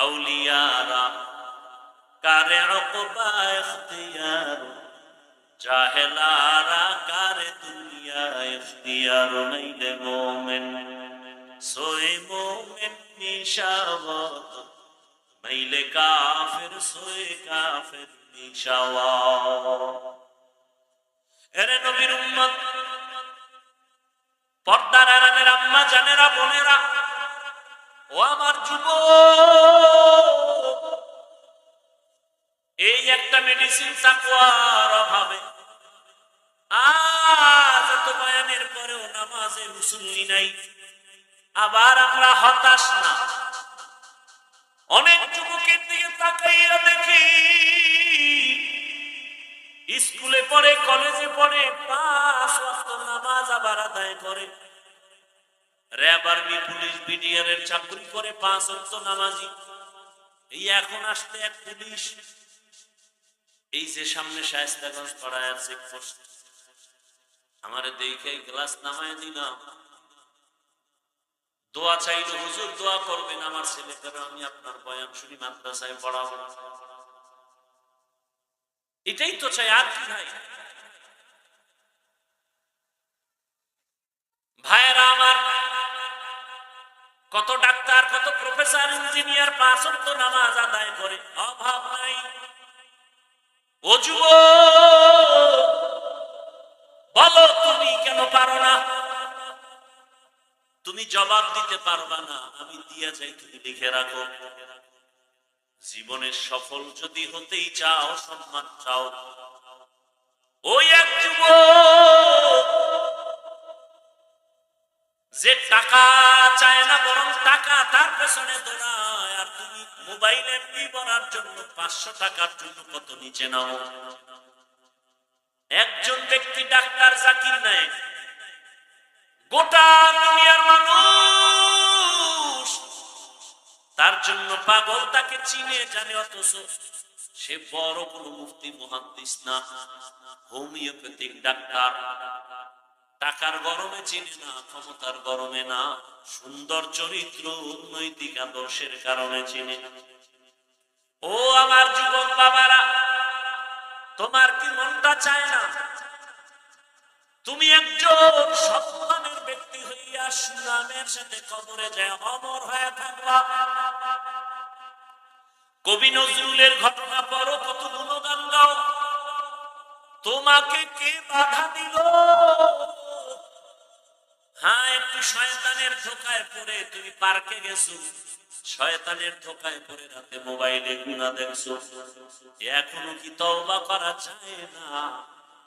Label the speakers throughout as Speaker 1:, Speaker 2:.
Speaker 1: আউলিয়ারা কারে অকবা ইখতিয়ার জাহেলারা কারে দুনিয়া ইখতিয়ার নাইলে মোমেন সোয়ে মোমেন নিশাবত কাফের সোয়ে কাফের নিশাওয়াত এরে নবীর উম্মত, পর্দার আড়ালের আম্মা, জানেরা, বোনেরা, ও আমার যুব মেডিসিন চাকুয়ার অভাবে। আজ এত বয়ানের পরেও নামাজে মুসল্লি নাই। আবার আমরা হতাশ না। অনেক যুবকের দিকে তাকাইয়া দেখি, স্কুলে পড়ে, কলেজে পড়ে, পাঁচ ওয়াক্ত নামাজ আবার আদায় করে। র্যাব আর্মি পুলিশ বিডিআর এর চাকরি করে পাঁচ ওয়াক্ত নামাজি। এই এখন আসতে এক পুলিশ এই যে সামনে শায়স্তাগঞ্জ পাড়ায় চেকপোস্ট আমার দেখে গ্লাস নামায় দিলাম দোয়া চাইলে, হুজুর, দোয়া করবেন আমার ছেলেকে আমি আপনার বয়ান শুনি, মাদ্রাসায় পড়াবো। এটাই তো চাই, আর কি ভাই? ভাইয়েরা আমার, কত ডাক্তার, কত প্রফেসর, ইঞ্জিনিয়ার, পাঁচ নামাজ আদায় করে, অভাব নাই। বলো তুমি কেন পারো না? তুমি জবাব দিতে পারবা না, আমি দিয়া যাই, তুমি লিখে রাখো। জীবনের সফল যদি হতেই চাও, সম্মান চাও। ওই এক যুব টাকা তার পেছনে দৌড়ায় আর তুমি মোবাইল এমনি বলার জন্য পাঁচশো টাকার জন্য কত নিচে নাও। একজন ব্যক্তি ডাক্তার জাকির নায়ক গোটা দুনিয়ার মানুষ তার জন্য পাগল তাকে চিনে জানে, অথচ সে বড় কোন মুফতি, মহাদ্দিস না, হোমিওপ্যাথিক ডাক্তার। টাকার গরমে চিনে না, ক্ষমতার গরমে না। সুন্দর চরিত্র, নৈতিক আদর্শের কারণে চিনে ও আমার যুবক বাবারা, তোমার কি মনটা চায় না? তুমি একজন সম্মানের ব্যক্তি হইয়া সুনামের সাথে কবরে যায়, অমর হয়ে থাকবা। কবি নজরুলের ঘটনা পড়ো, কত গুণগান গাও। তোমাকে কে বাধা দিল? হ্যাঁ একটু শয়তানের ধোকায় পড়ে, তুমি পার্কে গেছো। শয়তানের ধোকায় পড়ে রাতে মোবাইলে গুণা দেখছ। এখনও কি তওবা করা যায় না?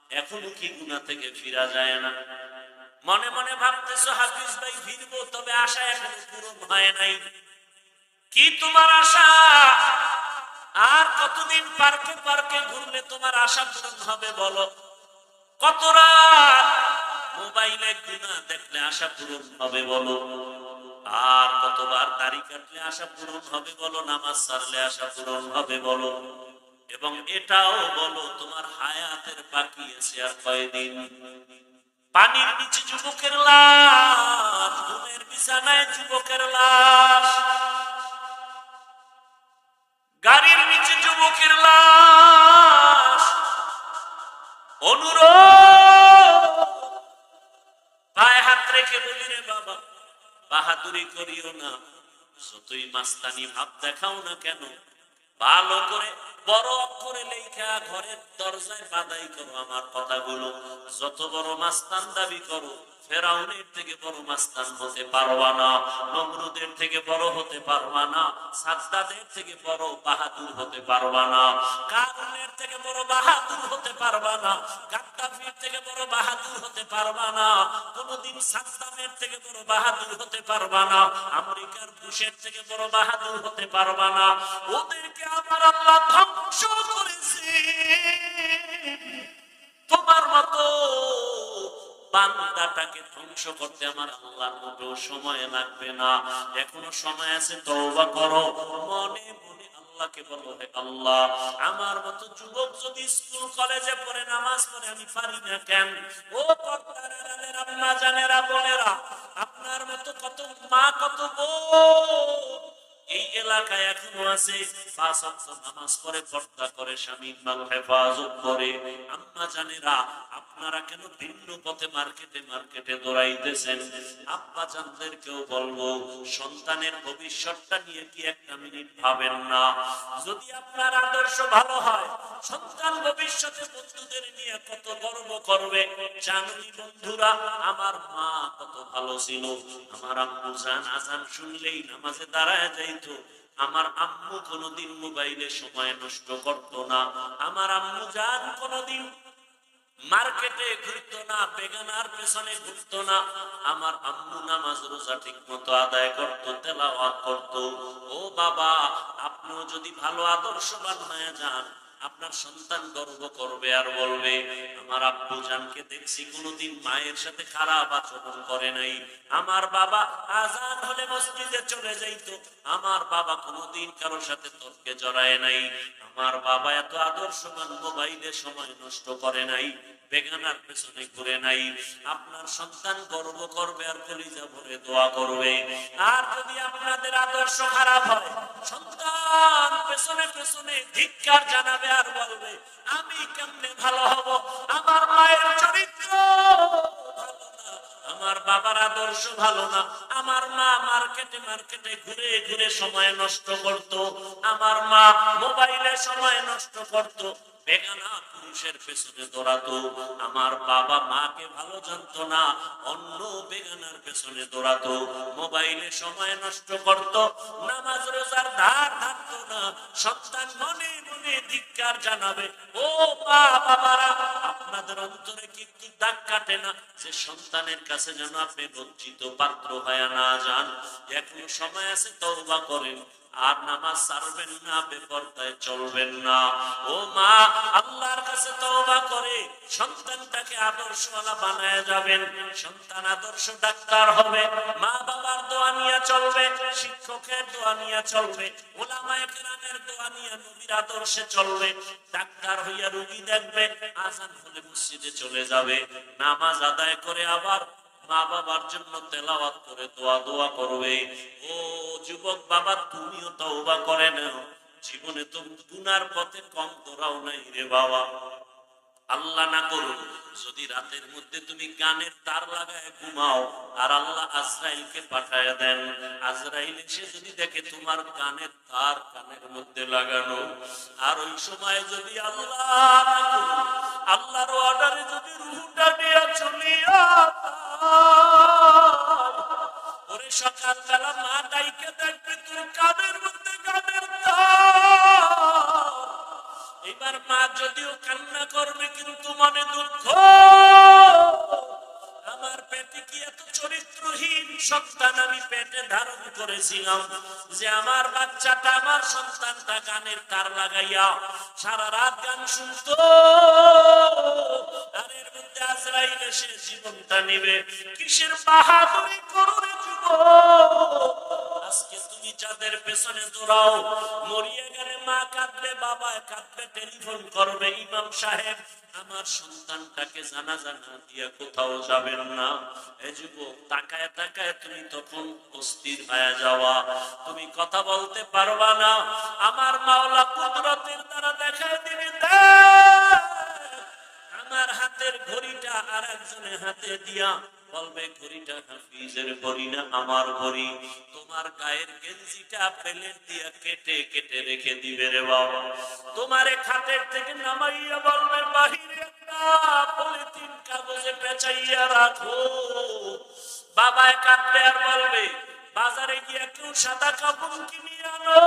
Speaker 1: এখনও কি গুণা থেকে ফিরা যায় না? মনে মনে ভাবতেছো, হাফিজ ভাই, ফিরবো, তবে আশা এখনও পূরণ হয় নাই। কি তোমার আশা? আর কতদিন পার্কে পার্কে ঘুরলে তোমার আশা পূরণ হবে বলো? কত রাত? মোবাইলে গুণা দেখলে আশা পূরণ হবে বলো। আর কতবার দাড়ি কাটলে আশা পূরণ হবে বলো, নামাজ সারলে আশা পূরণ হবে বলো। এবং এটাও বলো, তোমার হায়াতের বাকি আছে আর কয়দিন? পানির নিচে যুবকের লাশ, ঘুমের বিছানায় যুবকের লাশ। গাড়ির নিচে যুবকের লাশ। অনুরোধ বাহাদুরি করিও না। যতই মাস্তানি ভাব দেখাও না কেন, ভালো করে, বড় অক্ষরে লেখা ঘরের দরজায় বাদাই করো আমার কথাগুলো। যত বড় মাস্তান দাবি করো ফেরাউনের থেকে বড় মাস্তান হতে পারবা না, নমরুদের থেকে বড় হতে পারবা না থেকে বড় বাহাদুর হতে পারবা না থেকে বড় বাহাদুর হতে পারবা না, গাদ্দাফির থেকে বড় বাহাদুর হতে পারবা না, কোনদিন থেকে বড় বাহাদুর হতে পারবা না, আমেরিকার বুশের থেকে বড় বাহাদুর হতে পারবা না, ওদেরকে আমার আল্লাহ ধ্বংস করেছে। তোমার মতো বান্দাটাকে ধ্বংস করতে আমার আল্লাহর মোটেও সময় লাগবে না। এখনও সময় আছে, তওবা করো। মনে মনে আল্লাহকে হে আল্লাহ, আমার মতো যুবক যদি স্কুল, কলেজে পড়ে, নামাজ পড়ে, আমি পারি না কেন? ও জানেরা আপনার মতো কত মা, কত বোন এই এলাকায় এখনও আছে, পাঁচ নামাজ পড়ে, পর্দা করে স্বামী মাল হেফাজত করে। আম্মা জানেরা, আপনারা কেন ভিন্ন পথে মার্কেটে মার্কেটে দৌড়াইতেছেন? আব্বা জানদেরকেও বলব, সন্তানের ভবিষ্যৎটা নিয়ে কি একটা মিনিট ভাবেন না। যদি আপনার আদর্শ ভালো হয়, সন্তান ভবিষ্যতে বন্ধুদের নিয়ে কত গর্ব করবে। জানুনি বন্ধুরা, আমার মা কত ভালো ছিল। আমার আম্মু জান, আজান শুনলেই নামাজে দাঁড়ায় যাইতো আমার আম্মু কোনোদিন মোবাইলে সময় নষ্ট করত না। আমার আম্মু যান কোনোদিন মার্কেটে ঘুরতো না, বেগানার পেছনে ঘুরতো না। আমার আম্মু নামাজ রোজা ঠিক মতো আদায় করতো, তেলাওয়াত করতো। ও বাবা, আপনিও যদি ভালো আদর্শবান হয়ে যান আপনার সন্তান গর্ব করবে আর বলবে, আমার আব্বু জানকে দেখছি কোনোদিন মায়ের সাথে খারাপ আচরণ করে নাই। আমার বাবা আজান হলে মসজিদে চলে যাইতো। আমার বাবা কোনোদিন কারোর সাথে তর্কে জড়ায় নাই। আমার বাবা এত আদর্শমান মোবাইলে সময় নষ্ট করে নাই। বেগানার পেছনে ঘুরে নাই। আপনার সন্তান গর্ব করবে আর কলিজা ভরে দোয়া করবে। আর যদি আপনাদের আদর্শ খারাপ হয়, সন্তান পেছনে পেছনে ধিক্কার জানাবে আর বলবে, আমি কেমনে ভালো হব? আমার মায়ের চরিত্র আমার বাবার আদর্শ ভালো না। আমার মা মার্কেটে মার্কেটে ঘুরে ঘুরে সময় নষ্ট করত। আমার মা মোবাইলে সময় নষ্ট করত। বেগানা পুরুষের পেছনে দৌড়াতো। আমার বাবা মাকে ভালো জানতো না, অন্য বেগানার পেছনে দৌড়াতো। মোবাইলে সময় নষ্ট করত, নামাজ রোজার ধার ধারতো না। সন্তান মনে মনে ধিক্কার জানাবে, ও মা, বাবারা, আপনাদের অন্তরে কি একটু দাগ কাটে না? যে সন্তানের কাছে যেন আপনি লজ্জিত পাত্র হয়ে না, যান। এখনও সময় আছে, তওবা করেন। আর নামাজ ছাড়বেন না, বেপরদায় চলবেন না। ও মা, আল্লাহর কাছে তওবা করে সন্তানটাকে আদর্শওয়ালা বানায় যাবেন। সন্তান আদর্শ ডাক্তার হবে মা বাবার দোয়া নিয়ে চলবে, শিক্ষকের দোয়া নিয়ে চলবে, ওলামায়ে কেরামের দোয়া নিয়ে নবীর আদর্শে চলবে। ডাক্তার হইয়া রোগী দেখবে, আজান হলে মসজিদে চলে যাবে। নামাজ আদায় করে আবার মা বাবার জন্য তেলাওয়াত করে, দোয়া দোয়া করবে। ও যুবক বাবা, তুমিও তওবা করে নাও। জীবনে তো গুনার পথে কম দৌড়াও নাই রে বাবা। আল্লাহ না করুন যদি রাতের মধ্যে তুমি গানের তার লাগায় ঘুমাও আর আল্লাহ আজরাইলকে পাঠায় দেন, আজরাইল এসে যদি দেখে তোমার গানের তার কানের মধ্যে লাগানো, আর ওই সময় যদি আল্লাহ আল্লাহর অর্ডারে যদি রুহুটা নিয়ে চলিয়া ওরে সকালবেলা মা ডাইকে দেখবে তোর যদিও কান্না করবে, কিন্তু মনে দুঃখ। আমার পেটে কি এত চরিত্রহীন সন্তান আমি পেটে ধারণ করেছিলাম যে আমার বাচ্চাটা আমার সন্তানটা গানের তার লাগাইয়া সারা রাত গান শুনতো। আর এর মধ্যে আজরাইল এসে জীবনটা নিবে। কিসের বাহাদুরি করবে যুবক? আজকে তুমি যাদের পেছনে দৌড়াও, মরিয়ে গেলে মা কাঁদবে, বাবা কাঁদবে, টেলিফোন করবে, ইমাম সাহেব, আমার সন্তানটাকে জানা জানা দিয়ে কোথাও যাবেন না। এ যুবক, তাকায় তাকায় তুমি তখন অস্থির হয়ে যাওয়া। তুমি কথা বলতে পারবা না। আমার মাওলা কুদরতের দ্বারা দেখায় দিবে আমার হাতের ঘড়িটা আর একজনের হাতে দিয়া বলবে, ঘড়িটা হাফিজের ঘড়ি না, আমার ঘড়ি। তোমার গায়ের গেঞ্জিটা দিয়া কেটে কেটে রেখে দিবে রে বাবা। তোমারে খাটের থেকে নামাইয়া বলবে, বাহিরে পলিথিন কাগজে পেঁচাইয়া রাখো। বাবায় কাঁদবে আর বলবে, বাজারে গিয়ে কেউ সাদা কাপড় কিনে আনো।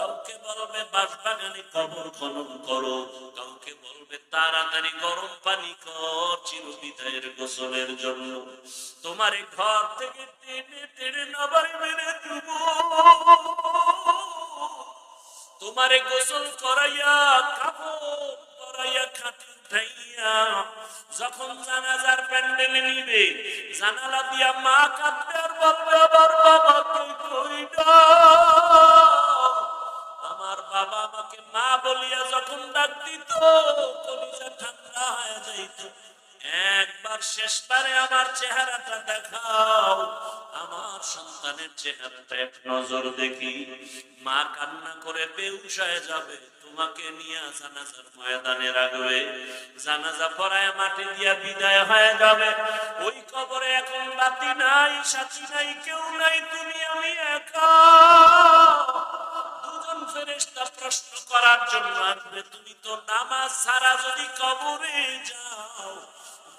Speaker 1: কাউকে বলবে বাঁশবাগানে কবর খনন করো, কাউকে বলবে তাড়াতাড়ি গরম পানি কর চির বিদায়ের গোসলের জন্য। তোমার ঘর থেকে টেনে টেনে দেব। তোমারে গোসল করাইয়া, কাপড় করাইয়া খাটে উঠাইয়া যখন জানাজার প্যান্ডেল নিবে, জানালা দিয়া মা কাঁদবে আর বলবে আবার কই দাও আমার বাবা আমাকে মা বলিয়া যখন ডাক দিত, কলিজা ঠান্ডা হয়ে যাইত। একবার শেষবারে আমার চেহারাটা দেখাও। আমার সন্তানের চেহারাটা এক নজর দেখি। মা কান্না করে বেউস হয়ে যাবে। তোমাকে নিয়ে জানাজার ময়দানে রাখবে। জানাজা পড়ায় মাটি দিয়া বিদায় হয়ে যাবে। ওই কবরে এখন বাতি নাই, সাথী নাই, কেউ নাই, তুমি আমি একা। ফেরেশতা প্রশ্ন করার জন্য আসবে, তুমি তো নামাজ ছাড়া যদি কবরে যাও,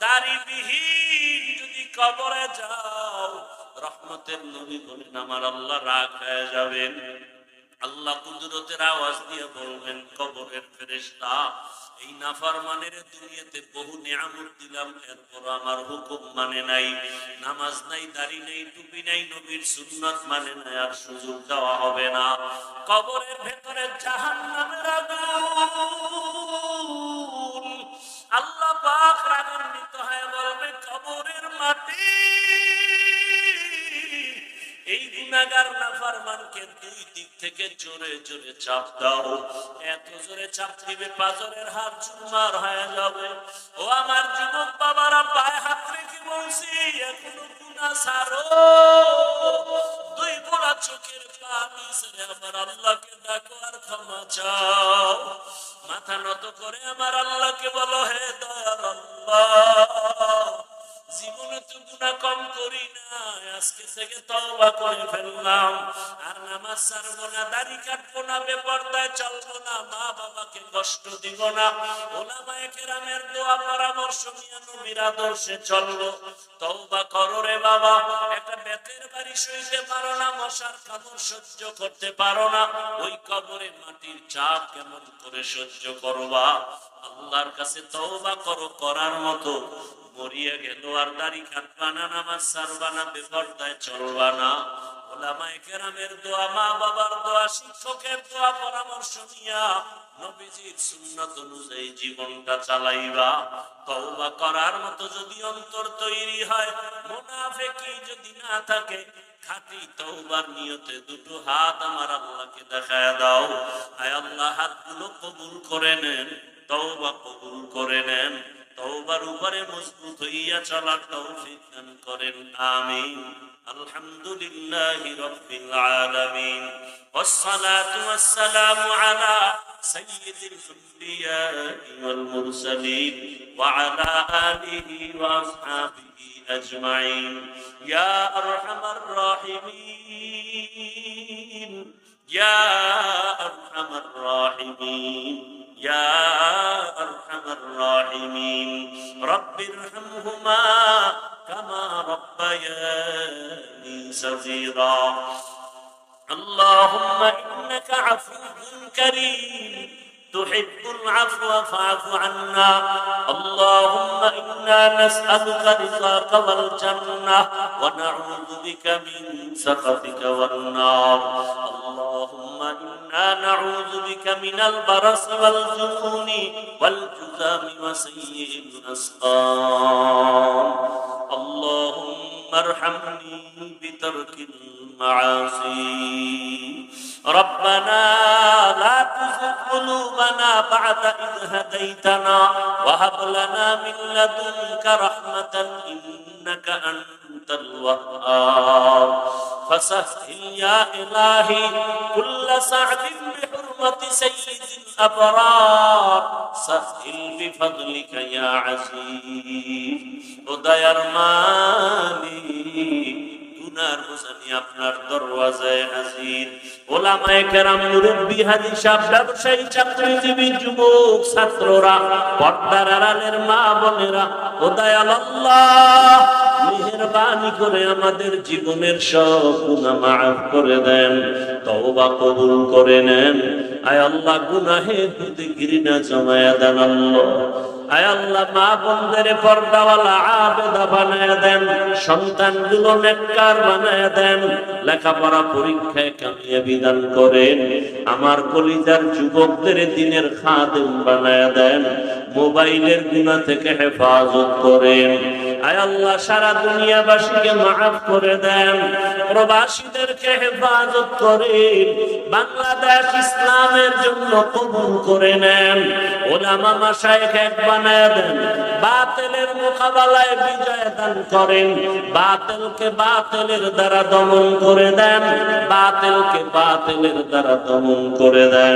Speaker 1: দাড়িবিহীন যদি কবরে যাও, রহমতের নবী বলেন, আমার আল্লাহ রাগ হয়ে যাবেন। আল্লাহ কুদরতের আওয়াজ দিয়ে বলবেন, কবরের ফেরেশতা এই নাফার মানের দুনিয়াতে বহু নিয়ামত দিলাম এরপর আমার হুকুম মানে নাই, নামাজ নাই, দাড়ি নাই, টুপি নাই, নবীর সুন্নাত মানে নাই, আর সুযোগ দেওয়া হবে না। কবরের ভেতরে জাহান্নামের আগুন। থেকে জোরে জোরে চাপ দাও। এত জোরে চাপ দিবে পাজরের হাত চুরমার হয়ে যাবে। ও আমার যুবক বাবারা, পায়ে হাত রেখে বলছি, এখনও গুনা সারো দুই বোলা চোখের পানি ছেড়ে আমার আল্লাহকে ডাকো আর ক্ষমা চাও। মাথা নত করে আমার আল্লাহকে বলো, হে দয়ার আল্লাহ। জীবনে তো গুণা কম করি না আজকে থেকে তওবা করে ফেললাম। আর নামাজ ছাড়বো না, দাড়ি কাটবো না, বেপর্দায় চলবো না, মা বাবাকে কষ্ট দিব না। ওলামায়ে কেরামের দোয়া, পরামর্শ নিয়ে নবীর আদর্শে তওবা করো রে বাবা। একটা বেতের বাড়ি সইতে পারো না, মশার কামড় সহ্য করতে পারো না। ওই কবরে মাটির চাপ কেমন করে সহ্য করবা? আল্লাহর কাছে তওবা করো, করার মতো। মরিয়া গেল, আর দাড়ি কাটবা না, নামাজ সারবা না, বেপর্দায় চলবা না। অন্তর তৈরি হয় যদি নিয়তে দুটো হাত আমার আল্লাহকে দেখায় দাও। আয় আল্লাহ, হাতগুলো কবুল করে নেন, তওবা কবুল করে নেন। তওবার উপরে মজবুত হইয়া চলার তৌফিক দান করেন আমিন আলহামদুলিল্লাহি রাব্বিল আলামিন والصلاة والسلام على سيد الأنبياء والمرسلين وعلى آله وأصحابه أجمعين يا أرحم الراحمين يا كريم تحب العفو فاعف عنا. اللهم إنا نسألك رضاك والجنة ونعوذ بك من سخطك والنار. اللهم إنا نعوذ بك من البرص والجنون والجذام وسيء الأسقام. اللهم ارحمني بترك المعاصي. ربنا لا تزغ قلوبنا بعد إذ هديتنا وهب لنا من لدنك رحمة إنك أنت الوهاب. فسهل يا إلهي كل سعد بحرمة سيد الأبرار. سهل بفضلك يا عزيز. ودير مالي গুনার আপনার দরওয়াজায় হাজির। ওলামায়ে কেরাম ব্যবসায়ী, চাকরিজীবী, যুবক, ছাত্ররা, পর্দার আড়ালের মা বোনেরা, ও দয়াল আল্লাহ, মেহেরবানি করে আমাদের জীবনের সব গুনাহ করে দেন, তওবা কবুল করে নেন। আয় আল্লাহ, গুনাহের প্রতি ঘৃণা জমায়া দেন আল্লাহ। আল্লাহ, মা বন্ধের পর্দাওয়ালা দেন, সন্তানগুলো বানায় দেন, লেখাপড়া পরীক্ষায় আমার কলিজার যুবকদের দিনের খাদেম বানায় দেন, মোবাইলের গুণা থেকে হেফাজত করেন। আয় আল্লাহ, সারা দুনিয়াবাসীকে মাফ করে দেন। প্রবাসীদেরকে হেফাজত বাংলাদেশ ইসলামের জন্য কবুল করে নেন। ওলামা এক বানায় দেন। বাতিলের মোকাবেলায় বিজয় দান করেন। বাতিলকে বাতিলের দ্বারা দমন করে দেন। বাতিলকে বাতিলের দ্বারা দমন করে দেন।